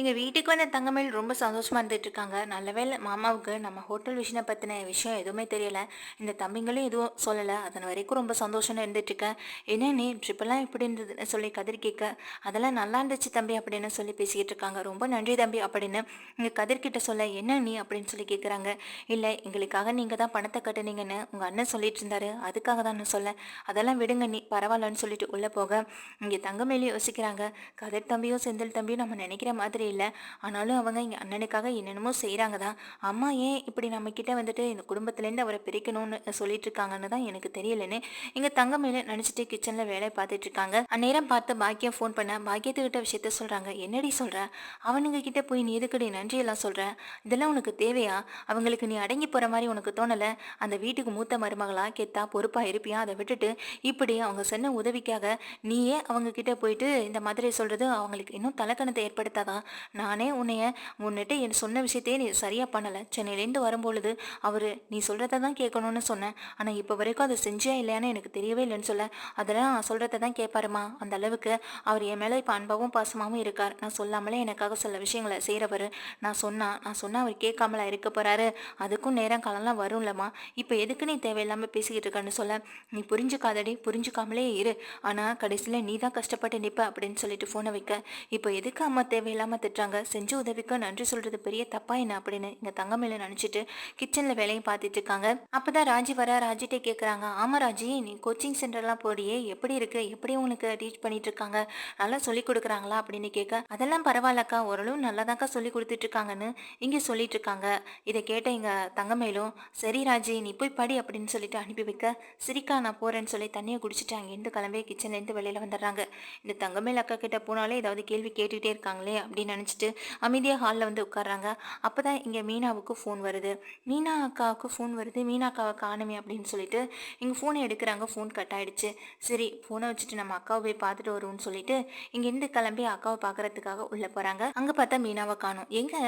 எங்கள் வீட்டுக்கு வந்த தங்கமேல் ரொம்ப சந்தோஷமாக இருந்துட்டு இருக்காங்க நல்ல வேளை மாமாவுக்கு நம்ம ஹோட்டல் விஷயம் பற்றின விஷயம் எதுவுமே தெரியலை. இந்த தம்பிங்களும் எதுவும் சொல்லலை. அதன் வரைக்கும் ரொம்ப சந்தோஷம்னு இருந்துட்டுருக்கேன். என்ன நீ ட்ரிப்பெல்லாம் எப்படி இருந்ததுன்னு சொல்லி கதிர் கேட்க அதெல்லாம் நல்லா இருந்துச்சு தம்பி அப்படின்னு சொல்லி பேசிக்கிட்டு இருக்காங்க. ரொம்ப நன்றி தம்பி அப்படின்னு இங்கே கதிர்கிட்ட சொல்ல என்ன நீ? அப்படின்னு சொல்லி கேட்குறாங்க இல்லை எங்களுக்காக நீங்கள் தான் பணத்தை கட்டுனீங்கன்னு உங்கள் அண்ணன் சொல்லிட்டு இருந்தாரு. அதுக்காக தான் நான் சொல்ல. அதெல்லாம் விடுங்க நீ பரவாயில்லன்னு சொல்லிட்டு உள்ளே போக. இங்கே தங்கமேலையும் யோசிக்கிறாங்க. கதிர் தம்பியும் செந்தில் தம்பியும் நம்ம நினைக்கிற மாதிரி இல்லை. ஆனாலும் அவங்க இங்கே அண்ணனுக்காக என்னென்னமோ செய்கிறாங்க தான். அம்மா ஏன் இப்படி நம்மக்கிட்ட வந்துட்டு இந்த குடும்பத்துலேருந்து அவரை பிரிக்கணும்னு சொல்லிட்டு இருக்காங்கன்னு தான் எனக்கு தெரியலன்னு எங்கள் தங்கமையில நினச்சிட்டு கிச்சனில் வேலை பார்த்துட்டு இருக்காங்க அந்நேரம் பார்த்து பாக்கியம் ஃபோன் பண்ண பாக்கியத்துக்கிட்ட விஷயத்த சொல்கிறாங்க என்னடி சொல்கிற அவனுங்க கிட்ட போய் நீ எதுக்கடி நன்றியெல்லாம் சொல்கிற இதெல்லாம் உனக்கு தேவையா? அவங்களுக்கு நீ அடங்கி போகிற மாதிரி உனக்கு தோணலை? அந்த வீட்டுக்கு மூத்த மருமகளாக கெத்தா பொறுப்பாக இருப்பியா? அதை விட்டுட்டு இப்படி அவங்க சொன்ன உதவிக்காக நீயே அவங்க கிட்ட போயிட்டு இந்த மாதிரி சொல்கிறது அவங்களுக்கு இன்னும் தலக்கணத்தை ஏற்படுத்தாதான் நானே உன்னைய முன்னிட்டு என் சொன்ன விஷயத்தையே நீ சரியாக பண்ணலை. சென்னையிலேருந்து வரும்பொழுது அவர் நீ சொல்கிறத தான் கேட்கணும்னு சொன்னேன் ஆனால் இப்போ வரைக்கும் அதை செஞ்சியா இல்லையான்னு எனக்கு தெரியவே இல்லைன்னு சொல்ல. அதெல்லாம் நான் சொல்கிறத தான் கேட்பாருமா? அந்த அளவுக்கு அவர் என் மேலே இப்போ அன்பாகவும் பாசமாகவும் இருக்கார். நான் சொல்லாமலே எனக்காக சில விஷயங்களை செய்கிறவர் நான் சொன்னா நான் சொன்னால் அவர் கேட்காமலா இருக்க போகிறாரு அதுக்கும் நேரம் காலம்லாம் வரும்லம்மா. இப்போ எதுக்கு நீ தேவையில்லாமல் பேசிக்கிட்டு இருக்கன்னு சொல்ல. நீ புரிஞ்சுக்காதடி. புரிஞ்சுக்காமலே இரு. ஆனால் கடைசியில் நீ தான் கஷ்டப்பட்டு நிற்ப அப்படின்னு சொல்லிட்டு ஃபோனை வைக்க. இப்போ எதுக்கு அம்மா தேவையில்லாமல் திட்டுறாங்க. செஞ்ச உதவிக்கு நன்றி சொல்கிறது பெரிய தப்பா என்ன அப்படின்னு இங்கே தங்கமேல நினச்சிட்டு கிச்சனில் வேலையும் பார்த்துட்டு இருக்காங்க. அப்போ தான் ராஜி வர ராஜிட்டே கேட்குறாங்க ஆமாம் ராஜி நீ கோச்சிங் சென்டர்லாம் போறியே. எப்படி இருக்கு? எப்படி உனக்கு டீச் பண்ணிட்டு இருக்காங்க? நல்லா சொல்லி கொடுக்குறாங்களா அப்படின்னு கேட்க அதெல்லாம் பரவாயில்லக்கா. ஓரளவு நல்லாதாக்கா சொல்லி கொடுத்துட்டு இருக்காங்கன்னு இங்கே சொல்லிட்டு இருக்காங்க. இதை கேட்ட எங்க தங்கமேலும் சரி ராஜி நீ போய் படி அப்படின்னு சொல்லிட்டு அனுப்பி வைக்க. சிரிக்கா நான் போறேன்னு சொல்லி தண்ணியை குடிச்சிட்டு அங்கேருந்து கிளம்பி கிச்சன்லேருந்து வெளியில வந்துடுறாங்க. இந்த தங்கமேல் அக்கா கிட்ட போனாலே ஏதாவது கேள்வி கேட்டுக்கிட்டே இருக்காங்களே அப்படின்னு நினச்சிட்டு அமைதியாக ஹாலில் வந்து உட்கார்றாங்க. அப்போ தான் இங்கே மீனாவுக்கு ஃபோன் வருது. மீனா அக்காவுக்கு ஃபோன் வருது. மீனா அக்காவை காணுமே அப்படின்னு சொல்லிட்டு இங்கே ஃபோனை எடுக்கிறாங்க. ஃபோன் கட் ஆகிடுச்சு சரி ஃபோனை வச்சுட்டு நம்ம அக்காவை போய் பார்த்துட்டு வருவோம்னு சொல்லிட்டு இங்கேருந்து கிளம்பி அக்காவை பார்க்கறதுக்காக உள்ளே போகிறாங்க அங்கே பார்த்தா மீனாவை காணும். எங்கே?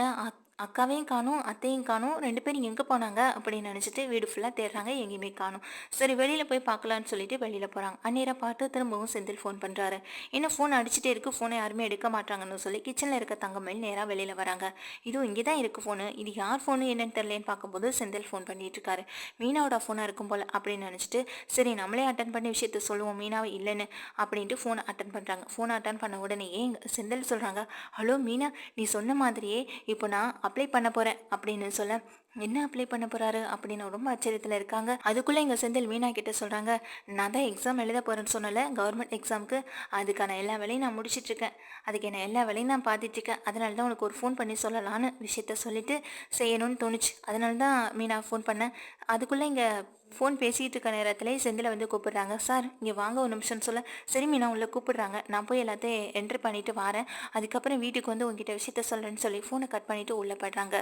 அக்காவையும் காணும் அத்தையும் காணும் ரெண்டு பேரும் எங்கே போனாங்க அப்படின்னு நினச்சிட்டு வீடு ஃபுல்லாக தேடுறாங்க எங்கேயுமே காணும். சரி வெளியில் போய் பார்க்கலான்னு சொல்லிட்டு வெளியில் போகிறாங்க அந்நேரம் பார்த்து திரும்பவும் செந்தில் ஃபோன் பண்ணுறாரு என்ன ஃபோன் அடிச்சுட்டே இருக்குது ஃபோனை யாருமே எடுக்க மாட்டாங்கன்னு சொல்லி கிச்சனில் இருக்க தங்கமேல் நேராக வெளியில் வராங்க. இதுவும் இங்கே தான் இருக்குது ஃபோனு இது யார் ஃபோனு என்னன்னு தெரிலன்னு பார்க்கும்போது செந்தில் ஃபோன் பண்ணிட்டு இருக்காரு. மீனாவோட ஃபோனாக இருக்கும் போல் அப்படின்னு நினச்சிட்டு சரி நம்மளே அட்டன் பண்ணி விஷயத்த சொல்லுவோம் மீனாவை இல்லைன்னு அப்படின்ட்டு ஃபோனை அட்டன் பண்ணுறாங்க ஃபோனை அட்டன் பண்ண உடனே ஏன் செந்தில் சொல்கிறாங்க ஹலோ மீனா நீ சொன்ன மாதிரியே இப்போ நான் அப்ளை பண்ண போகிறேன் அப்படின்னு சொல்ல என்ன அப்ளை பண்ண போறாரு அப்படின்னு ரொம்ப ஆச்சரியத்தில் இருக்காங்க. அதுக்குள்ளே இங்கே செந்தில் மீனா கிட்ட சொல்கிறாங்க நான் தான் எக்ஸாம் எழுத போகிறேன்னு சொன்னல கவர்மெண்ட் எக்ஸாமுக்கு அதுக்கான எல்லா வேலையும் நான் முடிச்சிட்டு இருக்கேன். அதுக்கு என்ன எல்லா வேலையும் நான் பார்த்துட்டு இருக்கேன். அதனால தான் உனக்கு ஒரு ஃபோன் பண்ணி சொல்லலான்னு விஷயத்த சொல்லிட்டு செய்யணும்னு தோணுச்சு. அதனால தான் மீனா ஃபோன் பண்ணேன் அதுக்குள்ளே இங்கே ஃபோன் பேசிகிட்டு இருக்க நேரத்திலே செந்தில் வந்து கூப்பிடுறாங்க சார் இங்கே வாங்க ஒரு நிமிஷம்னு சொல்ல. சரி மீனா உள்ள கூப்பிடுறாங்க. நான் போய் எல்லாத்தையும் என்ட்ரு பண்ணிட்டு வரேன். அதுக்கப்புறம் வீட்டுக்கு வந்து உங்ககிட்ட விஷயத்த சொல்கிறேன்னு சொல்லி ஃபோனை கட் பண்ணிவிட்டு உள்ளே படுறாங்க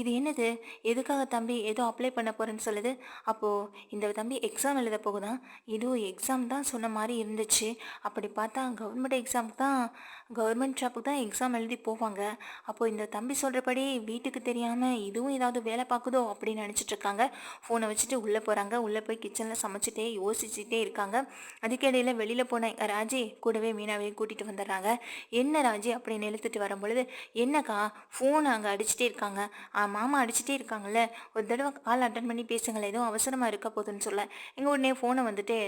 இது என்னது? எதுக்காக தம்பி ஏதோ அப்ளை பண்ண போகிறேன்னு சொல்லுது? அப்போது இந்த தம்பி எக்ஸாம் எழுத போகுதான். இதுவும் எக்ஸாம் தான் சொன்ன மாதிரி இருந்துச்சு. அப்படி பார்த்தா கவர்மெண்ட் எக்ஸாமுக்கு தான் கவர்மெண்ட் ஜாப்புக்கு தான் எக்ஸாம் எழுதி போவாங்க. அப்போது இந்த தம்பி சொல்கிறபடி வீட்டுக்கு தெரியாமல் இதுவும் ஏதாவது வேலை பார்க்குதோ அப்படின்னு நினச்சிட்ருக்காங்க ஃபோனை வச்சுட்டு உள்ளே போகிறாங்க உள்ளே போய் கிச்சனில் சமைச்சிட்டே யோசிச்சுட்டே இருக்காங்க. அதுக்கிடையில் வெளியில் போன ராஜி கூடவே மீனாவையும் கூட்டிகிட்டு வந்துடுறாங்க. என்ன ராஜி? அப்படின்னு இழுத்துட்டு வரும்பொழுது என்னக்கா ஃபோன் அங்கே அடிச்சுட்டே இருக்காங்க. மாமா அடிச்சுட்டே இருக்காங்கல்ல. ஒரு தடவை கால் அட்டன் பண்ணி பேசுங்களேன். எதுவும் அவசரமாக இருக்க போகுதுன்னு சொல்ல. எங்கள் உடனே ஃபோனை வந்துட்டு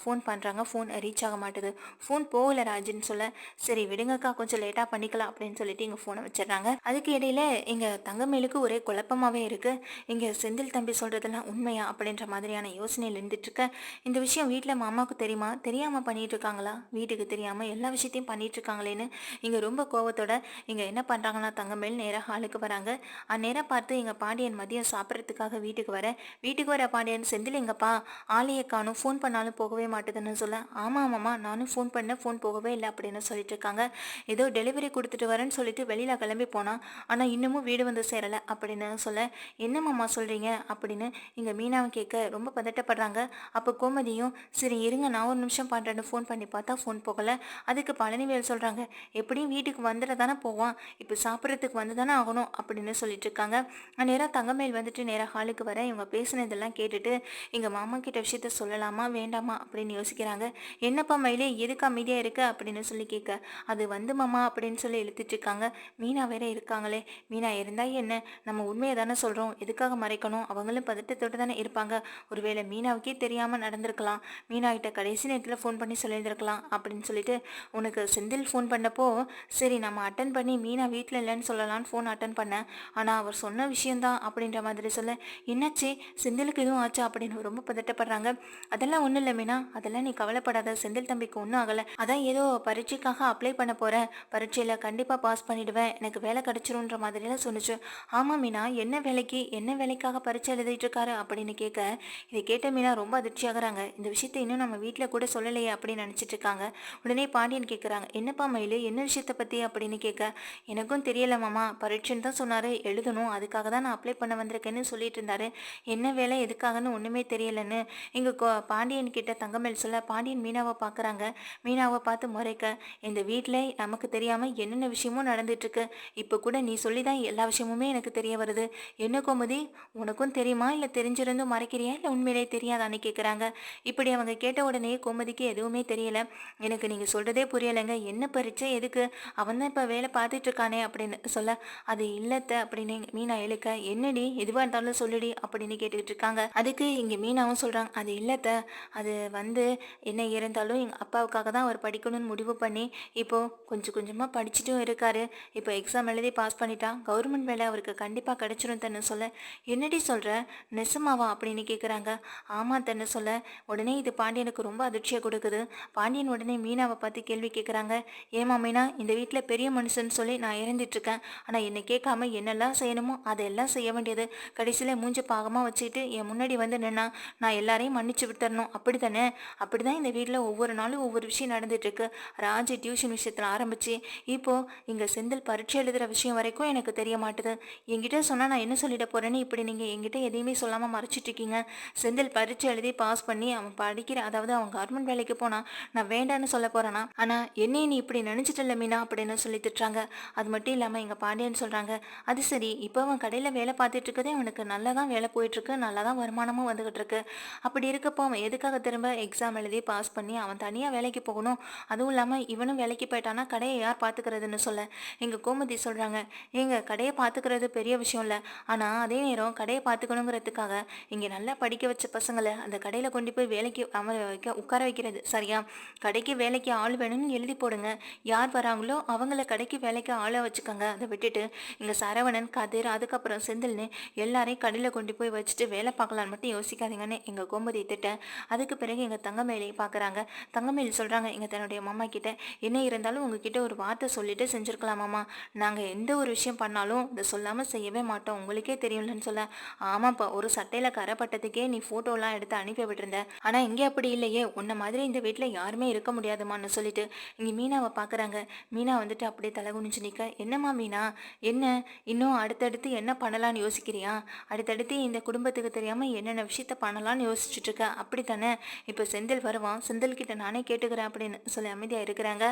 ஃபோன் பண்ணுறாங்க ஃபோன் ரீச் ஆக மாட்டுது. ஃபோன் போகலை ராஜின்னு சொல்ல. சரி விடுங்கக்கா கொஞ்சம் லேட்டாக பண்ணிக்கலாம் அப்படின்னு சொல்லிட்டு இங்கே ஃபோனை வச்சிடறாங்க. அதுக்கு இடையில எங்கள் தங்கமேலுக்கு ஒரே குழப்பமாகவே இருக்குது இங்கே செந்தில் தம்பி சொல்கிறதெல்லாம் உண்மையா அப்படின்ற மாதிரியான யோசனையில் இருந்துட்டுருக்க இந்த விஷயம் வீட்டில் மாமாவுக்கு தெரியுமா? தெரியாமல் பண்ணிட்டு இருக்காங்களா? வீட்டுக்கு தெரியாமல் எல்லா விஷயத்தையும் பண்ணிட்டு இருக்காங்களேன்னு இங்கே ரொம்ப கோவத்தோட இங்கே என்ன பண்ணுறாங்கன்னா தங்கமேல் நேராக ஹாலுக்கு வராங்க. அந்நேரம் பார்த்து எங்கள் பாண்டியன் மதியம் சாப்பிட்றதுக்காக வீட்டுக்கு வர. வீட்டுக்கு வர பாண்டியன் செந்தில் எங்கப்பா? ஆலையை காணும். ஃபோன் பண்ணாலும் போகவே மாட்டுதுன்னு சொல்ல ஆமாம் ஆமாம்மா நானும் ஃபோன் பண்ண ஃபோன் போகவே இல்லை அப்படின்னு சொல்லிட்டு இருக்காங்க. ஏதோ டெலிவரி கொடுத்துட்டு வரேன்னு சொல்லிட்டு வெளியில் கிளம்பி போனான் ஆனால் இன்னமும் வீடு வந்து சேரலை அப்படின்னு சொல்ல என்ன மாமா சொல்கிறீங்க அப்படின்னு இங்கே மீனாவை கேட்க ரொம்ப பதட்டப்படுறாங்க. அப்போ கோமதியும் சரி இருங்க நான் ஒரு நிமிஷம் பண்ணுறேன்னு ஃபோன் பண்ணி பார்த்தா ஃபோன் போகலை. அதுக்கு பழனிவேல் சொல்கிறாங்க எப்படியும் வீட்டுக்கு வந்துட தானே போவான். இப்போ சாப்பிட்றதுக்கு வந்து தானே ஆகணும் அப்படின்னு சொல்லிட்டு இருக்காங்க. நேராக தங்கமேல் வந்துட்டு நேராக ஹாலுக்கு வர இவங்க பேசினதெல்லாம் கேட்டுட்டு எங்கள் மாமா கிட்ட விஷயத்த சொல்லலாமா வேண்டாமா? அப்படின்னு யோசிக்கிறாங்க. என்னப்பா மயிலே எதுக்கு அமைதியாக இருக்க? அப்படின்னு சொல்லி கேட்க அது வந்து மாமா அப்படின்னு சொல்லி இழுத்துட்டு இருக்காங்க மீனா வேற இருக்காங்களே. மீனா இருந்தா என்ன? நம்ம உண்மையை தானே சொல்கிறோம் எதுக்காக மறைக்கணும்? அவங்களும் பதட்டத்தோடு தானே இருப்பாங்க. ஒருவேளை மீனாவுக்கே தெரியாமல் நடந்திருக்கலாம். மீனா கிட்ட கடைசி நேரத்தில் ஃபோன் பண்ணி சொல்லியிருந்திருக்கலாம் அப்படின்னு சொல்லிட்டு உனக்கு செந்தில் ஃபோன் பண்ணப்போ சரி நம்ம அட்டன் பண்ணி மீனா வீட்டில் இல்லைன்னு சொல்லலாம்னு ஃபோன் அட்டன் பண்ணேன். ஆனால் அவர் சொன்ன விஷயந்தான் அப்படின்ற மாதிரி சொல்ல என்னாச்சு? செந்திலுக்கு எதுவும் ஆச்சா? அப்படின்னு ரொம்ப பதட்டப்படுறாங்க. அதெல்லாம் ஒன்றும் இல்லை மீனா. அதெல்லாம் நீ கவலைப்படாத. செந்தில் தம்பிக்கு ஒன்றும் ஆகலை. அதான் ஏதோ பரீட்சைக்காக அப்ளை பண்ண போகிறேன் பரீட்சையில் கண்டிப்பாக பாஸ் பண்ணிவிடுவேன் எனக்கு வேலை கிடச்சிருன்ற மாதிரியெல்லாம் சொன்னிச்சு. ஆமாம் மீனா என்ன வேலைக்கு என்ன வேலைக்காக பரீட்சை எழுதிட்டு இருக்காரு அப்படின்னு கேட்க இதை கேட்ட மீனா ரொம்ப அதிர்ச்சியாகிறாங்க இந்த விஷயத்தை இன்னும் நம்ம வீட்டில் கூட சொல்லலையே அப்படின்னு நினச்சிட்டு இருக்காங்க. உடனே பாண்டியன் கேட்குறாங்க என்னப்பா மயில் என்ன விஷயத்தை பற்றி அப்படின்னு கேட்க எனக்கும் தெரியல மாமா. பரீட்சைன்னு தான் சொன்னார் எழுதணும். அதுக்காக தான் நான் அப்ளை பண்ண வந்திருக்கேன்னு சொல்லிட்டு இருந்தாரு. என்ன வேலை எதுக்காகன்னு ஒன்றுமே தெரியலன்னு. இங்கே பாண்டியன் கிட்ட தங்கமேல் சொல்ல பாண்டியன் மீனாவை பார்க்குறாங்க மீனாவை பார்த்து முறைக்க இந்த வீட்டில் நமக்கு தெரியாமல் என்னென்ன விஷயமும் நடந்துட்டுருக்கு. இப்போ கூட நீ சொல்லி தான் எல்லா விஷயமுமே எனக்கு தெரிய வருது. என்ன கோமதி உனக்கும் தெரியுமா? இல்லை தெரிஞ்சிருந்தும் மறைக்கிறியா? இல்லை உண்மையிலே தெரியாதான்னு கேட்குறாங்க இப்படி அவங்க கேட்ட உடனே கோமதிக்கு எதுவுமே தெரியல. எனக்கு நீங்கள் சொல்கிறதே புரியலைங்க. என்ன பரீட்சை எதுக்கு? அவன் தான் இப்போ வேலை பார்த்துட்டு இருக்கானே அப்படின்னு சொல்ல அது இல்லத்த அப்படின்னு மீனா எழுக்க என்னடி? எதுவாக இருந்தாலும் சொல்லுடி அப்படின்னு கேட்டுக்கிட்டு இருக்காங்க. அதுக்கு இங்கே மீனாவும் சொல்கிறாங்க அது இல்லத்த. அது வந்து என்ன இருந்தாலும் எங்கள் அப்பாவுக்காக தான் அவர் படிக்கணும்னு முடிவு பண்ணி இப்போது கொஞ்சம் கொஞ்சமாக படிச்சுட்டும் இருக்காரு. இப்போ எக்ஸாம் எழுதி பாஸ் பண்ணிட்டா கவர்மெண்ட் வேலை அவருக்கு கண்டிப்பாக கிடச்சிரும் தன்னு சொல்ல. என்னடி சொல்கிற நெசமாவா அப்படின்னு கேட்குறாங்க ஆமாம் தன்னு சொல்ல. உடனே இது பாண்டியனுக்கு ரொம்ப அதிர்ச்சியை கொடுக்குது. பாண்டியன் உடனே மீனாவை பார்த்து கேள்வி கேட்குறாங்க ஏமா மீனா இந்த வீட்டில் பெரிய மனுஷன் சொல்லி நான் இறந்துட்டுருக்கேன் ஆனால் என்னை கேட்காம என்னெல்லாம் செய்யணுமோ அதெல்லாம் செய்ய வேண்டியது. கடைசியில் மூஞ்ச பாகமாக வச்சுக்கிட்டு என் முன்னாடி வந்து நின்னா நான் எல்லாரையும் மன்னிச்சு விட்டுறணும். அப்படி தானே அப்படி தான் இந்த வீட்டில் ஒவ்வொரு நாளும் ஒவ்வொரு விஷயம் நடந்துட்டுருக்கு ராஜி டியூஷன் விஷயத்தில் ஆரம்பித்து இப்போது இங்கே செந்தில் பரீட்சை எழுதுகிற விஷயம் வரைக்கும் எனக்கு தெரிய மாட்டுது. என்கிட்ட சொன்னால் நான் என்ன சொல்லிட போகிறேன்னு இப்படி நீங்கள் என்கிட்ட எதையுமே சொல்லாமல் மறைச்சிட்ருக்கீங்க செந்தில் பரீட்சை எழுதி பாஸ் பண்ணி அவன் படிக்கிற அதாவது அவன் கவர்மெண்ட் வேலைக்கு போனால் நான் வேண்டான்னு சொல்ல போகிறேன்னா ஆனால் என்னையை நீ இப்படி நினச்சிட்டல மீனா அப்படின்னு சொல்லி திட்டுறாங்க. அது மட்டும் இல்லாமல் எங்கள் பாண்டியன்னு சொல்கிறாங்க அது சரி இப்போ அவன் கடையில் வேலை பார்த்துட்டு இருக்கதே அவனுக்கு நல்லா தான் வேலை போயிட்டுருக்கு நல்லா தான் வருமானமும் வந்துக்கிட்டு இருக்கு. அப்படி இருக்கப்போ அவன் எதுக்காக திரும்ப எக்ஸாம் எழுதி பாஸ் பண்ணி அவன் தனியாக வேலைக்கு போகணும்? அதுவும் இல்லாமல் இவனும் வேலைக்கு போயிட்டானா கடையை யார் பார்த்துக்கிறதுன்னு சொல்ல. எங்கள் கோமதி சொல்கிறாங்க எங்கள் கடையை பார்த்துக்கிறது பெரிய விஷயம் இல்லை ஆனால் அதே நேரம் கடையை பார்த்துக்கணுங்கிறதுக்காக இங்கே நல்லா படிக்க வச்ச பசங்களை அந்த கடையில் கொண்டு போய் வேலைக்கு அமர வைக்க உட்கார வைக்கிறது. சரியா? கடைக்கு வேலைக்கு ஆள் வேணும்னு எழுதி போடுங்க. யார் வராங்களோ அவங்கள கடைக்கு வேலைக்கு ஆளை வச்சுக்கோங்க. அதை விட்டுட்டு இங்கே சரவணன் கதிர் அதுக்கப்புறம் செந்தில்னு எல்லாரையும் கடையில் கொண்டு போய் வச்சுட்டு வேலை பார்க்கலான்னு மட்டும் யோசிக்காதீங்கன்னு எங்கள் கோமதி திட்ட. அதுக்கு பிறகு எங்கள் தங்கமேலையை பார்க்குறாங்க. தங்கமேலி சொல்கிறாங்க எங்கள் தன்னுடைய மாமா கிட்ட என்ன இருந்தாலும் உங்ககிட்ட ஒரு வார்த்தை சொல்லிட்டு செஞ்சுருக்கலாமாம்மா நாங்கள் எந்த ஒரு விஷயம் பண்ணாலும் இதை சொல்லாமல் செய்யவே மாட்டோம். உங்களுக்கே தெரியும்லன்னு சொல்ல. ஆமாப்பா ஒரு சட்டையில் கரைப்பட்டதுக்கே நீ ஃபோட்டோலாம் எடுத்து அனுப்பி விட்டுருந்த. ஆனால் இங்கே அப்படி இல்லையே. உன்ன மாதிரி இந்த வீட்டில் யாருமே இருக்க முடியாதுமான்னு சொல்லிட்டு இங்கே மீனாவை பார்க்குறாங்க மீனா வந்துட்டு அப்படியே தலை குனிஞ்சு நிற்க என்னம்மா மீனா? என்ன? இன்னும் அடுத்தடுத்து என்ன பண்ணலான்னு யோசிக்கிறியா? அடுத்தடுத்து இந்த குடும்பத்துக்கு தெரியாமல் என்னென்ன விஷயத்த பண்ணலான்னு யோசிச்சுட்டு இருக்க அப்படி தானே இப்போ செந்தில் வருவான். செந்தில் கிட்ட நானே கேட்டுக்கிறேன் அப்படின்னு சொல்லி அமைதியாக இருக்கிறாங்க.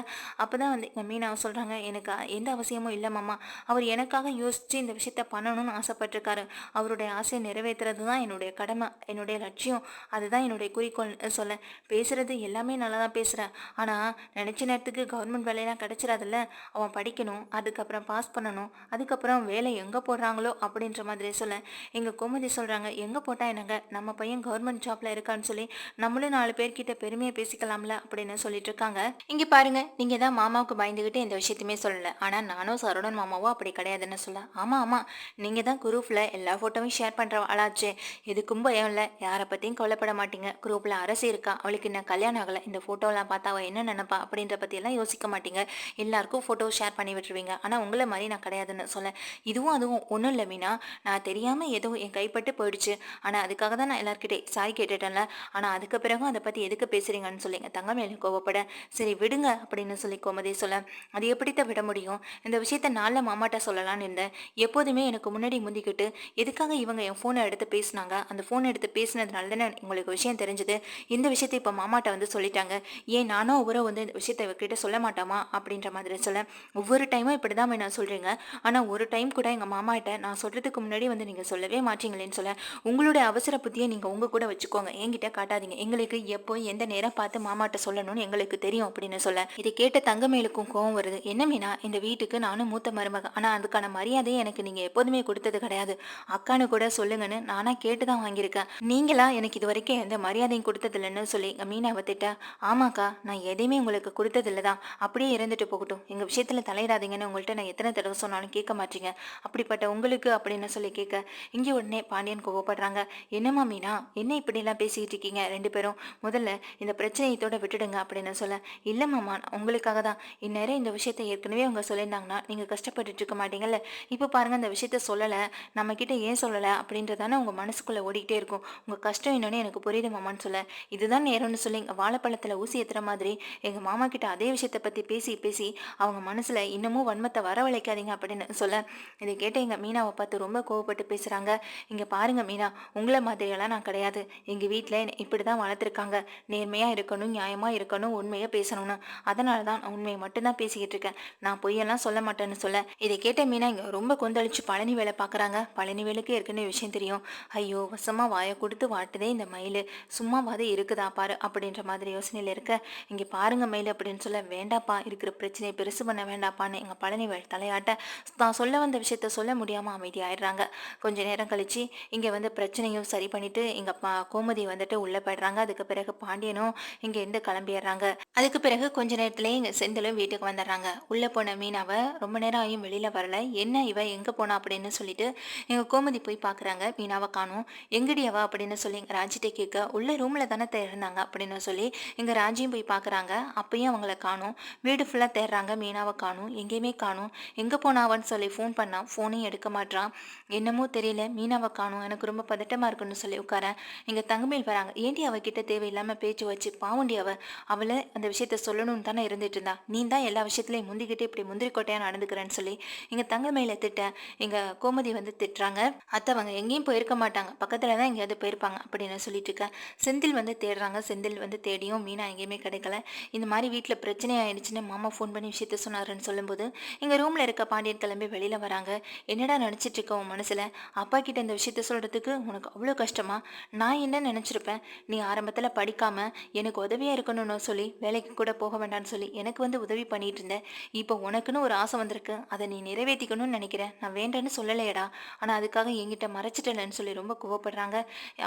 அப்போ தான் வந்து எங்கள் மீனாவை சொல்கிறாங்க எனக்கு எந்த அவசியமும் இல்லை மாமா. அவர் எனக்காக யோசித்து இந்த விஷயத்த பண்ணணும்னு ஆசைப்பட்டிருக்காரு. அவருடைய ஆசையை நிறைவேற்றுறது தான் என்னுடைய கடமை என்னுடைய லட்சியம். அதுதான் என்னுடைய குறிக்கோள் சொல்ல பேசுகிறது எல்லாமே நல்லா தான் பேசுகிறேன் ஆனால் நினச்ச நேரத்துக்கு கவர்மெண்ட் வேலையெல்லாம் கிடச்சிடாதுல்ல அவன் படிக்கணும் அதுக்கப்புறம் பாஸ் பண்ணணும் அதுக்கப்புறம் வேலை எங்கே போடுறாங்களோ அப்படின்ற மாதிரி சொல்ல எங்கள் கோமதி சொல்கிறாங்க எங்கே போட்டால் என்னங்க? நம்ம பையன் கவர்மெண்ட் ஜாப்பில் இருக்கான்னு சொல்லி நம்மளும் நாலு பேர்கிட்ட பெருமையை பேசிக்கலாம்ல அப்படின்னு சொல்லிட்டு இருக்காங்க. இங்கே பாருங்க நீங்கள் தான் மாமாவுக்கு பயந்துக்கிட்டு எந்த விஷயத்தையுமே சொல்லலை. ஆனால் நானும் சரவணன் மாமாவும் அப்படி கிடையாதுன்னு சொல்ல ஆமாம் ஆமாம் நீங்கள் தான் குரூப்பில் எல்லா ஃபோட்டோவையும் ஷேர் பண்ணுற ஆளாச்சு. எதுக்கும் பயம் இல்லை. யாரை பற்றியும் கவலைப்பட மாட்டீங்க. குரூப்பில் அரசு இருக்கா? அவளுக்கு இன்னும் கல்யாணம் ஆகலை. இந்த ஃபோட்டோலாம் பார்த்தா அவள் என்ன நினைப்பா? அப்படின்ற பற்றியெல்லாம் யோசிக்க மாட்டீங்க. எல்லாருக்கும் ஃபோட்டோ ஷேர் பண்ணி விட்டுருவீங்க. ஆனால் உங்களை மாதிரி நான் கிடையாதுன்னு சொல்ல. இதுவும் அதுவும் ஒன்றும் இல்லை மீனா. நான் தெரியாமல் எதுவும் என் கைப்பட்டு போயிடுச்சு. ஆனால் அதுக்காக தான் நான் எல்லாருக்கிட்டே சாரி கேட்டுட்டேன்ல. ஆனால் அதுக்கு பிறகும் அதை பற்றி எதுக்கு பேசுகிறீங்கன்னு சொல்லிங்க. எனக்கு கோவப்பட சரி விடுங்க அப்படின்னு சொல்லி கோமதி சொல்ல அது எப்படித்தான் விட முடியும்? இந்த விஷயத்த நாளில் மாமாட்ட சொல்லலான்னு இருந்தேன். எப்போதுமே எனக்கு முன்னாடி முந்திக்கிட்டு எதுக்காக இவங்க என் ஃபோனை எடுத்து பேசினாங்க? அந்த ஃபோனை எடுத்து பேசினதுனால தானே உங்களுக்கு விஷயம் தெரிஞ்சது? இந்த விஷயத்தை இப்போ மாமாட்ட வந்து சொல்லிட்டாங்க. ஏன் நானும் அவரோ வந்து இந்த விஷயத்தை இவர்கிட்ட சொல்ல மாட்டாமா? அப்படின்ற மாதிரி சொல்ல ஒவ்வொரு டைமும் இப்படி தான் நான் சொல்கிறீங்க ஆனால் ஒரு டைம் கூட எங்கள் மாமாட்ட நான் சொல்கிறதுக்கு முன்னாடி வந்து நீங்கள் சொல்லவே மாட்டீங்களேன்னு சொல்ல உங்களுடைய அவசர புத்தியை நீங்கள் உங்கள் கூட வச்சுக்கோங்க. என்கிட்ட காட்டாதீங்க. எங்களுக்கு எப்போ எந்த நேரம் பார்த்து மாமாட்ட சொல்லணும்னு எங்களுக்கு தெரியும் அப்படின்னு சொல்ல. இதை கேட்ட தங்கமேலுக்கும் கோவம் வருது. என்ன மீனா? இந்த வீட்டுக்கு நானும் மூத்த மருமக. ஆனால் அதுக்கான மரியாதையை எனக்கு நீங்கள் எப்போதுமே கொடுத்தது கிடையாது. அக்கானு கூட சொல்லுங்கன்னு நானாக கேட்டு தான் வாங்கியிருக்கேன். நீங்களா எனக்கு இது வரைக்கும் எந்த மரியாதையும் கொடுத்ததில்லைன்னு சொல்லி எங்கள் மீனாவை திட்ட ஆமாக்கா நான் எதையுமே உங்களுக்கு கொடுத்ததில்ல தான் அப்படியே இருந்துட்டு போகட்டும். எங்கள் விஷயத்தில் தலையிடாதீங்கன்னு உங்கள்கிட்ட நான் எத்தனை தடவை சொன்னாலும் கேட்க மாட்டீங்க. அப்படிப்பட்ட உங்களுக்கு அப்படின்னு சொல்லி கேட்க இங்கே உடனே பாண்டியன் கோவப்படுறாங்க. என்னம்மா மீனா? என்ன இப்படிலாம் பேசிக்கிட்டு இருக்கீங்க? ரெண்டு பேரும் முதல்ல இந்த பிரச்சனையத்தோட விட்டுடுங்க அப்படின்னு சொல்ல இல்லை மாமா உங்களுக்காக தான். இந்நேரம் இந்த விஷயத்தை ஏற்கனவே அவங்க சொல்லியிருந்தாங்கன்னா நீங்கள் கஷ்டப்பட்டுட்டு இருக்க மாட்டீங்கல்ல. இப்போ பாருங்கள் அந்த விஷயத்த சொல்லலை. நம்மக்கிட்ட ஏன் சொல்லலை? அப்படின்றதானே உங்கள் மனசுக்குள்ளே ஓடிக்கிட்டே இருக்கும். உங்கள் கஷ்டம் என்னன்னு எனக்கு புரியுது மாமான்னு சொல்ல. இதுதான் நேரம்னு சொல்லி எங்கள் வாழைப்பழத்தில் ஊசி ஏற்றுற மாதிரி எங்கள் மாமா கிட்ட அதே விஷயத்தை பற்றி பேசி பேசி அவங்க மனசில் இன்னமும் வன்மத்தை வரவழைக்காதீங்க அப்படின்னு சொல்ல. இதை கேட்ட எங்கள் மீனாவை பார்த்து ரொம்ப கோவப்பட்டு பேசுகிறாங்க இங்கே பாருங்க மீனா உங்களை மாதிரியெல்லாம் நான் கிடையாது. எங்கள் வீட்டில் இப்படி தான் வளர்த்துருக்காங்க. நேர்மையாக இருக்கணும் நியாயமாக இருக்கணும் உண்மையாக பேசணும்னு. அதனால தான் நான் உண்மையை மட்டும்தான் பேசிக்கிட்டு இருக்கேன். நான் பொய்யெல்லாம் சொல்ல மாட்டேன்னு சொல்ல. இதை கேட்ட மீனா இங்கே ரொம்ப கொந்தளிச்சு பழனி வேலை பார்க்குறாங்க. பழனி வேலுக்கு ஏற்கனவே விஷயம் தெரியும். ஐயோ வசமாக வாயை கொடுத்து வாட்டுதே இந்த மயில். சும்மாவாது இருக்குதா பாரு அப்படின்ற மாதிரி யோசனையில் இருக்க. இங்கே பாருங்க மயில் அப்படின்னு சொல்ல வேண்டாப்பா இருக்கிற பிரச்சனையை பெருசு பண்ண வேண்டாப்பான்னு எங்கள் பழனி வேல் தலையாட்ட தான் சொல்ல வந்த விஷயத்த சொல்ல முடியாமல் அமைதியாயிடுறாங்க. கொஞ்ச நேரம் கழிச்சு இங்கே வந்து பிரச்சனையும் சரி பண்ணிட்டு இங்கே பா கோமதி வந்துட்டு உள்ளே போயிடுறாங்க. அதுக்கு பிறகு பாண்டியனும் இங்கே இருந்து கிளம்பிடுறாங்க. அதுக்கு பிறகு கொஞ்ச நேரத்திலே இங்கே செந்திலும் வீட்டுக்கு வந்துடுறாங்க. உள்ளே போன மீனாவை ரொம்ப நேரம் ஆகியும் வெளியில் வரல. என்ன இவ? எங்கே போனா அப்படின்னு சொல்லிட்டு எங்கள் கோமதி போய் பார்க்குறாங்க. மீனாவை காணும். எங்கடி அப்படின்னு சொல்லி எங்கள் ராஜிட்ட கேட்க உள்ள ரூமில் தானே தேடுறாங்க அப்படின்னு சொல்லி எங்கள் ராஜியும் போய் பார்க்குறாங்க. அப்பயும் அவங்கள காணும். வீடு ஃபுல்லாக தேடுறாங்க. மீனாவை காணும். எங்கேயுமே காணும். எங்கே போனாவான்னு சொல்லி ஃபோன் பண்ணா ஃபோனையும் எடுக்க மாட்றான் என்னமோ தெரியல. மீனாவை காணும். எனக்கு ரொம்ப பதட்டமாக இருக்குன்னு சொல்லி உட்கார எங்கள் தங்கமேல் வராங்க. ஏண்டி அவகிட்ட தேவையில்லாமல் பேச்சு வச்சு பாவண்டி அவ. அவளை அந்த விஷயத்த சொல்லணும்னு தானே இருந்துட்டு இருந்தா நீ தான் எல்லா விஷயத்துலையும் முந்திக்கிட்டு இப்படி முந்திரிக்கோட்டையாக நடந்துக்கிறேன்னு சொல்லி எங்கள் தங்கமையில திட்ட எங்கள் கோமதி வந்து திட்டுறாங்க. அத்தவங்க எங்கேயும் போயிருக்க மாட்டாங்க. பக்கத்தில் தான் எங்கேயாவது போயிருப்பாங்க அப்படின்னு சொல்லிட்டு இருக்கேன் செந்தில் வந்து தேடுறாங்க. செந்தில் வந்து தேடியும் மீனா எங்கேயுமே கிடைக்கல. இந்த மாதிரி வீட்டில் பிரச்சனை ஆயிடுச்சுன்னு மாமா ஃபோன் பண்ணி விஷயத்த சொன்னாருன்னு சொல்லும்போது எங்கள் ரூமில் இருக்க பாண்டியன் கிளம்பி வெளியில் வராங்க. என்னடா நினச்சிட்டு இருக்க உன் மனசில்? அப்பா கிட்ட இந்த விஷயத்த சொல்கிறதுக்கு உனக்கு அவ்வளோ கஷ்டமா? நான் என்ன நினச்சிருப்பேன்? நீ ஆரம்பத்தில் படிக்காம எனக்கு உதவியாக இருக்கணும்னு சொல்லி வேலைக்கு கூட போக வேண்டாம்னு சொல்லி எனக்கு எனக்கு வந்து உதவி பண்ணிட்டு இருந்தேன் இப்போ உனக்குன்னு ஒரு ஆசை வந்திருக்கு. அதை நீ நிறைவேற்றிக்கணும்னு நினைக்கிறேன். நான் வேண்டேன்னு சொல்லலையடா. ஆனால் அதுக்காக என்கிட்ட மறைச்சிட்டலன்னு சொல்லி ரொம்ப கோவப்படுறாங்க.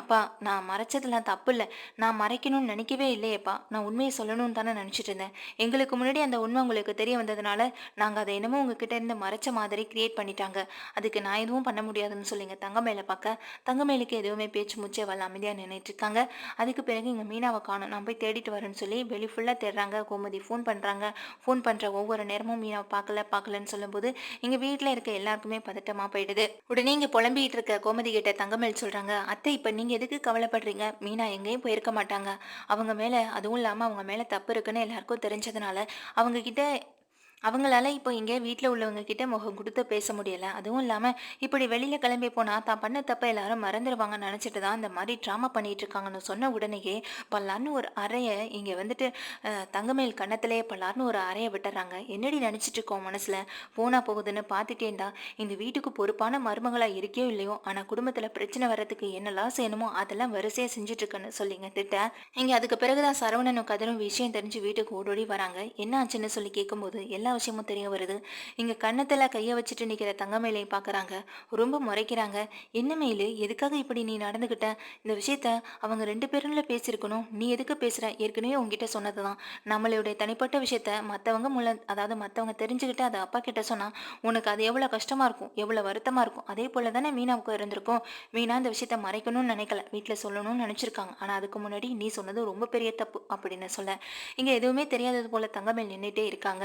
அப்பா நான் மறைச்சதெல்லாம் தப்பு இல்லை நான் மறைக்கணும்னு நினைக்கவே இல்லையேப்பா. நான் உண்மையை சொல்லணும்னு தானே நினச்சிட்டு இருந்தேன் எங்களுக்கு முன்னாடி அந்த உண்மை உங்களுக்கு தெரிய வந்ததுனால நாங்கள் அதை என்னமோ உங்ககிட்ட இருந்து மறைச்ச மாதிரி கிரியேட் பண்ணிட்டாங்க. அதுக்கு நான் எதுவும் பண்ண முடியாதுன்னு சொல்லிங்க. தங்கமேல பார்க்க தங்கமேலுக்கு எதுவுமே பேச்சு மூச்சே வரல அமைதியாக நின்றுட்டு இருக்காங்க. அதுக்கு பிறகு இங்கே மீனாவை காணும். நான் போய் தேடிட்டு வரேன்னு சொல்லி வெளி ஃபுல்லாக தேடுறாங்க. கோமதி ஃபோன் பண்ணுறாங்க ஃபோன் பண்ணுற ஒவ்வொரு நேரமும் மீனாவை பார்க்கல பார்க்கலன்னு சொல்லும்போது எங்கள் வீட்டில் இருக்க எல்லாருக்குமே பதட்டமாக போயிடுது. உடனே இங்கே புலம்பிகிட்டு இருக்க கோமதி கிட்ட தங்கமேல் சொல்கிறாங்க அத்தை இப்போ நீங்கள் எதுக்கு கவலைப்படுறீங்க? மீனா எங்கேயும் போயிருக்க மாட்டாங்க. அவங்க மேலே அதுவும் இல்லாமல் அவங்க மேலே தப்பு இருக்குன்னு எல்லாருக்கும் தெரிஞ்சதுனால அவங்க கிட்ட அவங்களால இப்போ இங்கே வீட்டில் உள்ளவங்க கிட்ட முகம் கொடுத்து பேச முடியல. அதுவும் இல்லாமல் இப்படி வெளியில் கிளம்பி போனால் தான் பண்ண தப்ப எல்லாரும் மறந்துடுவாங்கன்னு நினச்சிட்டு தான் இந்த மாதிரி ட்ராமா பண்ணிட்டு இருக்காங்கன்னு சொன்ன உடனேயே பல்லார்னு ஒரு அறையை இங்கே வந்துட்டு தங்கமேல் கன்னத்திலே பல்லார்னு ஒரு அறையை விட்டுறாங்க. என்னடி நினச்சிட்டு இருக்கோம் மனசில்? போனா போகுதுன்னு பார்த்துட்டே இருந்தா இந்த வீட்டுக்கு பொறுப்பான மருமகளாக இருக்கையோ இல்லையோ ஆனால் குடும்பத்தில் பிரச்சனை வர்றதுக்கு என்னெல்லாம் செய்யணுமோ அதெல்லாம் வரிசையாக செஞ்சுட்ருக்கேன்னு சொல்லிங்க திட்ட. இங்கே அதுக்கு பிறகுதான் சரவணனும் கதரும் விஷயம் தெரிஞ்சு வீட்டுக்கு ஓடோடி வராங்க. என்ன ஆச்சுன்னு சொல்லி கேட்கும்போது எல்லா விஷயமும் தெரிய வருது. இங்கே கன்னத்தில் கையை வச்சுட்டு நிற்கிற தங்கமேலையும் பார்க்குறாங்க ரொம்ப முறைக்கிறாங்க. என்ன மேலு? எதுக்காக இப்படி நீ நடந்துக்கிட்ட இந்த விஷயத்த அவங்க ரெண்டு பேரும்ல பேசியிருக்கணும். நீ எதுக்கு பேசுகிற ஏற்கனவே உங்ககிட்ட சொன்னது தான் நம்மளுடைய தனிப்பட்ட விஷயத்த மற்றவங்க முள்ள அதாவது மற்றவங்க தெரிஞ்சுக்கிட்டு அதை அப்பா கிட்ட சொன்னால் உனக்கு அது எவ்வளோ கஷ்டமாக இருக்கும்? எவ்வளோ வருத்தமாக இருக்கும்? அதே போல் தானே மீனாவுக்கு இருந்திருக்கும். மீனா இந்த விஷயத்த மறைக்கணும்னு நினைக்கல. வீட்டில் சொல்லணும்னு நினச்சிருக்காங்க. ஆனால் அதுக்கு முன்னாடி நீ சொன்னது ரொம்ப பெரிய தப்பு அப்படின்னு சொல்ல. இங்கே எதுவுமே தெரியாதது போல் தங்கமேல் நின்றுட்டே இருக்காங்க.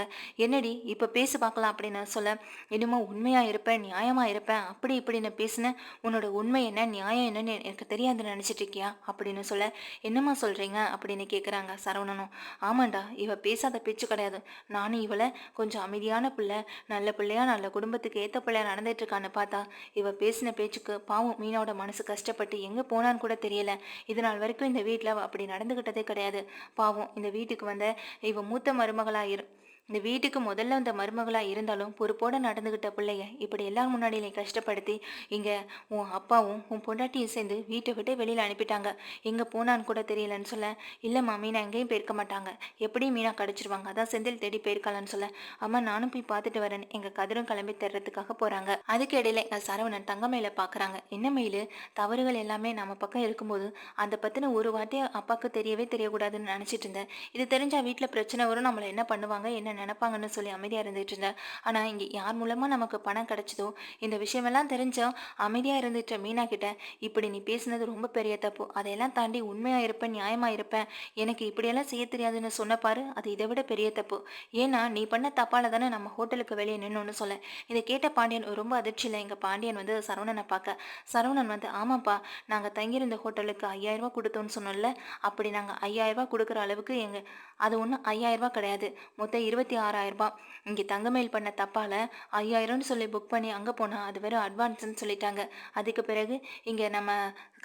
என்னடி இப்போ பேசி பார்க்கலாம் அப்படின்னு சொல்ல என்னமோ உண்மையாக இருப்பேன் நியாயமாக இருப்பேன் அப்படி இப்படின்னு பேசினேன் உன்னோட உண்மை என்ன நியாயம் என்னன்னு எனக்கு தெரியாதுன்னு நினச்சிட்டு இருக்கியா அப்படின்னு சொல்ல என்னம்மா சொல்கிறீங்க அப்படின்னு கேட்குறாங்க சரவணனும். ஆமாண்டா இவ பேசாத பேச்சு கிடையாது. நானும் இவளை கொஞ்சம் அமைதியான பிள்ளை நல்ல பிள்ளையா நல்ல குடும்பத்துக்கு ஏற்ற பிள்ளையா நடந்துட்டு இருக்கான்னு பார்த்தா இவ பேசின பேச்சுக்கு பாவம் மீனாவோட மனசு கஷ்டப்பட்டு எங்கே போனான்னு கூட தெரியல. இது நாள் வரைக்கும் இந்த வீட்டில் அப்படி நடந்துக்கிட்டதே கிடையாது. பாவம் இந்த வீட்டுக்கு வந்த இவ மூத்த மருமகளாக இரு இந்த வீட்டுக்கு முதல்ல வந்த மருமகளாக இருந்தாலும் பொறுப்போட நடந்துக்கிட்ட பிள்ளைய இப்படி எல்லாரும் முன்னாடி நீ கஷ்டப்படுத்தி இங்கே உன் அப்பாவும் உன் பொண்டாட்டியும் சேர்ந்து வீட்டை விட்டு வெளியில் அனுப்பிட்டாங்க. எங்கே போனான்னு கூட தெரியலன்னு சொல்ல இல்லைம்மா மீனா எங்கேயும் போயிருக்க மாட்டாங்க. எப்படியும் மீனா கிடச்சிருவாங்க. அதான் செந்தில் தேடி போயிருக்கலான்னு சொல்ல. அம்மா நானும் போய் பார்த்துட்டு வரேன். எங்கள் கதிரும் கிளம்பி தர்றதுக்காக போகிறாங்க அதுக்கு இடையில எங்கள் சரவணன் தங்கமையில் பார்க்குறாங்க என்ன மயில்? தவறுகள் எல்லாமே நம்ம பக்கம் இருக்கும்போது அந்த பற்றின ஒரு வார்த்தையை அப்பாவுக்கு தெரியவே தெரியக்கூடாதுன்னு நினச்சிட்டு இருந்தேன். இது தெரிஞ்சால் வீட்டில் பிரச்சனை வரும். நம்மளை என்ன பண்ணுவாங்க என்ன நினைப்பாங்கன்னு சொல்லி அமைதியாக இருந்துட்டு இருந்தேன். ஆனா இங்கே யார் மூலமா நமக்கு பணம் கிடைச்சதோ இந்த விஷயமெல்லாம் தெரிஞ்சா அமைதியாக இருந்துட்ட மீனா கிட்ட இப்படி நீ பேசுனது ரொம்ப பெரிய தப்பு. அதையெல்லாம் தாண்டி உண்மையாக இருப்பேன் நியாயமாக இருப்பேன். எனக்கு இப்படியெல்லாம் செய்ய தெரியாதுன்னு சொன்ன பாரு அது இதை விட பெரிய தப்பு. ஏன்னா நீ பண்ண தப்பால தானே நம்ம ஹோட்டலுக்கு வெளியே நின்றுன்னு சொல்ல. இதை கேட்ட பாண்டியன் ரொம்ப அதிர்ச்சியில் எங்கள் பாண்டியன் வந்து சரவணனை பார்க்க. சரவணன் வந்து ஆமாப்பா நாங்கள் தங்கியிருந்த ஹோட்டலுக்கு ஐயாயிரம் ரூபாய் கொடுத்தோன்னு சொன்னோம்ல அப்படி நாங்கள் ஐயாயிரம் ரூபா கொடுக்குற அளவுக்கு எங்க அது ஒன்றும் ஐயாயிரம் ரூபாய் கிடையாது. மொத்தம் இருபத்தி ஆறாயிரம் ரூபாய். இங்கே தங்கமேல் பண்ண தப்பால் ஐயாயிரம்னு சொல்லி புக் பண்ணி அங்கே போனால் அது வெறும் அட்வான்ஸ்னு சொல்லிட்டாங்க. அதுக்கு பிறகு இங்கே நம்ம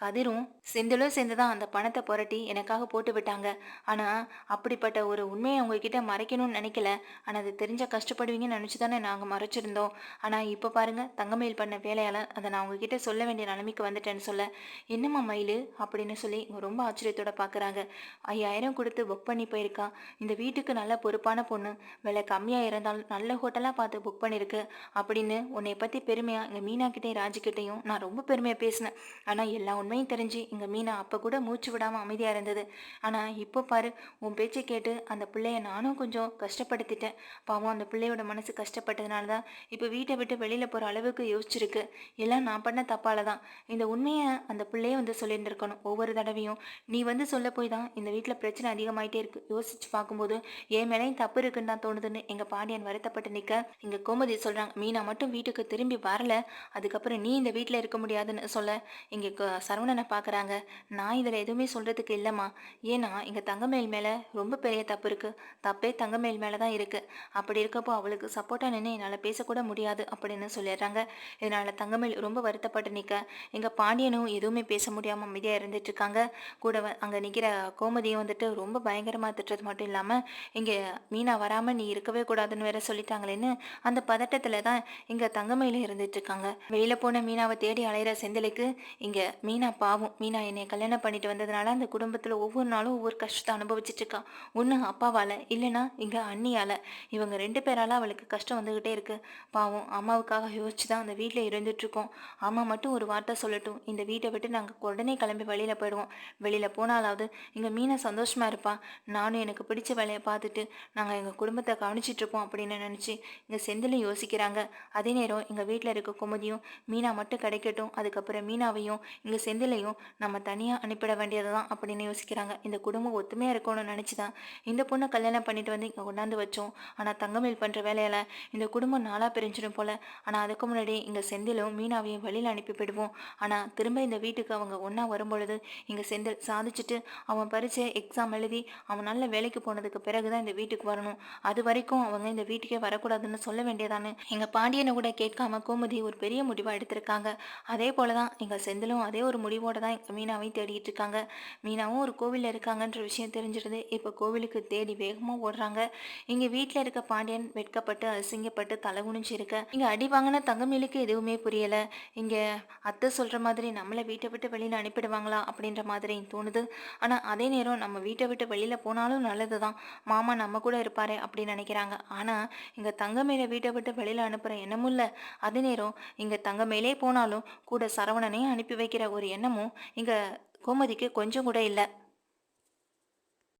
கதிரும் செந்திலும் சேர்ந்து தான் அந்த பணத்தை புரட்டி எனக்காக போட்டு விட்டாங்க. ஆனால் அப்படிப்பட்ட ஒரு உண்மையை உங்ககிட்ட மறைக்கணும்னு நினைக்கல. ஆனால் அது தெரிஞ்ச கஷ்டப்படுவீங்கன்னு நினச்சி தானே நாங்கள் மறைச்சிருந்தோம். ஆனால் இப்போ பாருங்கள் தங்கமயில் பண்ண வேலையால் அதை நான் உங்ககிட்ட சொல்ல வேண்டிய நிலைமைக்கு வந்துட்டேன்னு சொல்ல. என்னம்மா மயில்? அப்படின்னு சொல்லி ரொம்ப ஆச்சரியத்தோட பார்க்குறாங்க ஐயாயிரம் கொடுத்து புக் பண்ணி போயிருக்கா. இந்த வீட்டுக்கு நல்ல பொறுப்பான பொண்ணு. விலை கம்மியாக இருந்தாலும் நல்ல ஹோட்டலாக பார்த்து புக் பண்ணியிருக்கு அப்படின்னு உன்னை பற்றி பெருமையாக எங்கள் மீனா கிட்டேயும் ராஜுக்கிட்டையும் நான் ரொம்ப பெருமையாக பேசினேன். ஆனால் எல்லா உண்மையும் தெரிஞ்சு எங்கள் மீனா அப்போ கூட மூச்சு விடாமல் அமைதியாக இருந்தது. ஆனால் இப்போ பாரு உன் பேச்சை கேட்டு அந்த பிள்ளைய நானும் கொஞ்சம் கஷ்டப்படுத்திட்டேன். பாவம் அந்த பிள்ளையோட மனசு கஷ்டப்பட்டதுனால தான் இப்போ வீட்டை விட்டு வெளியில் போகிற அளவுக்கு யோசிச்சிருக்கு. எல்லாம் நான் பண்ண தப்பால தான் இந்த உண்மையை அந்த பிள்ளையே வந்து சொல்லியிருந்திருக்கணும். ஒவ்வொரு தடவையும் நீ வந்து சொல்ல போய் தான் இந்த வீட்டில் பிரச்சனை அதிகமாயிட்டே இருக்கு. யோசிச்சு பார்க்கும்போது என் மேலேயும் தப்பு இருக்குன்னு தான் தோணுதுன்னு எங்கள் பாண்டியன் வருத்தப்பட்டு நிற்க இங்கே கோமதி சொல்கிறாங்க மீனா மட்டும் வீட்டுக்கு திரும்பி வரல. அதுக்கப்புறம் நீ இந்த வீட்டில் இருக்க முடியாதுன்னு சொல்ல. இங்கே சரவணனை பார்க்குறாங்க நான் இதில் எதுவுமே சொல்கிறதுக்கு இல்லைம்மா. ஏன்னா இங்கே தங்கமேல் மேலே ரொம்ப பெரிய தப்பு இருக்குது தப்பே தங்கமேல் மேலே தான் இருக்குது அப்படி இருக்கப்போ அவளுக்கு சப்போர்ட்டாக நின்று என்னால் பேசக்கூட முடியாது அப்படின்னு சொல்லிடுறாங்க. இதனால் தங்கமேல் ரொம்ப வருத்தப்பட்டு நிற்க எங்கள் பாண்டியனும் எதுவுமே பேச முடியாமல் அமைதியாக இருந்துட்டு இருக்காங்க. கூட அங்கே நிற்கிற கோமதியும் வந்துட்டு ரொம்ப பயங்கரமாக திட்டுறது மட்டும் இல்லாமல் இங்கே மீனா வராமல் நீ இருக்கவே கூடாதுன்னு வேற சொல்லிட்டாங்களேன்னு அந்த பதட்டத்தில் தான் இங்கே தங்கமேல இருந்துட்டு இருக்காங்க. வெளியில் போன மீனாவை தேடி அலையிற செந்திலுக்கு இங்கே மீனா பாவம். மீனா என்னை கல்யாணம் பண்ணிட்டு வந்ததுனால அந்த குடும்பத்தில் ஒவ்வொரு நாளும் ஒவ்வொரு கஷ்டத்தை அனுபவிச்சுட்டு இருக்கா ஒன்று அப்பாவால் இல்லைன்னா இங்கே அண்ணியால். இவங்க ரெண்டு பேரால் அவளுக்கு கஷ்டம் வந்துக்கிட்டே இருக்கு. பாவம் அம்மாவுக்காக யோசிச்சு தான் அந்த வீட்டில் இருந்துட்டுருக்கோம் அம்மா மட்டும் ஒரு வார்த்தை சொல்லட்டும். இந்த வீட்டை விட்டு நாங்கள் உடனே கிளம்பி வெளியில் போயிடுவோம். வெளியில் போனாலாவது இங்கே மீனா சந்தோஷமாக இருப்பா. நானும் எனக்கு பிடிச்ச வேலையை பார்த்துட்டு நாங்கள் எங்கள் குடும்பத்தை கவனிச்சிட்ருப்போம் அப்படின்னு நினச்சி இங்கே செந்திலும் யோசிக்கிறாங்க. அதே நேரம் எங்கள் வீட்டில் இருக்க குமுதியும் மீனா மட்டும் கிடைக்கட்டும். அதுக்கப்புறம் மீனாவையும் இங்கே செந்திலையும் நம்ம தனியாக அனுப்பிட வேண்டியது தான் அப்படின்னு யோசிக்கிறாங்க. இந்த குடும்பம் ஒத்துமையாக இருக்கணும்னு நினச்சி தான் இந்த பொண்ணை கல்யாணம் பண்ணிட்டு வந்து இங்கே கொண்டாந்து வச்சோம். ஆனால் தங்கமேல் பண்ணுற வேலையில் இந்த குடும்பம் நாளாக பிரிஞ்சிடும் போல். ஆனால் அதுக்கு முன்னாடி இங்கே செந்திலும் மீனாவையும் வெளியில் அனுப்பி போயிடுவோம் ஆனால் திரும்ப இந்த வீட்டுக்கு அவங்க ஒன்றா வரும்பொழுது இங்கே செந்தில் சாதிச்சுட்டு அவன் பரிச்சை எக்ஸாம் எழுதி அவன் நல்ல வேலைக்கு போனதுக்கு பிறகு தான் இந்த வீட்டுக்கு வரணும். அது வரைக்கும் அவங்க இந்த வீட்டுக்கே வரக்கூடாதுன்னு சொல்ல வேண்டியதானு எங்கள் பாண்டியனை கூட கேட்காம கோமதி ஒரு பெரிய முடிவாக எடுத்திருக்காங்க. அதே போல தான் எங்கள் செந்திலும் அதே ஒரு முடிவோடு தான் எங்கள் மீனாவையும் தேடிட்டு இருக்காங்க. மீனாவும் ஒரு கோவிலில் இருக்காங்கன்ற விஷயம் தெரிஞ்சிருது. இப்போ கோவிலுக்கு தேடி வேகமாக ஓடுறாங்க. இங்கே வீட்டில் இருக்க பாண்டியன் வெட்கப்பட்டு அசிங்கப்பட்டு தலை குனிஞ்சு இருக்க இங்கே அடி வாங்கின தங்கமேலுக்கு எதுவுமே புரியலை. இங்கே அத்தை சொல்கிற மாதிரி நம்மளை வீட்டை விட்டு வெளியில் அனுப்பிடுவாங்களா அப்படின்ற மாதிரி தோணுது. ஆனால் அதே நேரம் நம்ம வீட்டை விட்டு வெளியில் போனாலும் நல்லது தான் மாமா நம்ம கூட இருப்பாரு அப்படின்னு நினைக்கிறாங்க. ஆனால் இங்கே தங்க மேலே வீட்டை விட்டு வெளியில் அனுப்புகிற எண்ணமும் இல்லை. அதே நேரம் இங்கே தங்க மேலே போனாலும் கூட சரவணனையும் அனுப்பி வைக்கிற ஒரு எண்ணமும் இங்கே கோமதிக்கு கொஞ்சம் கூட இல்லை.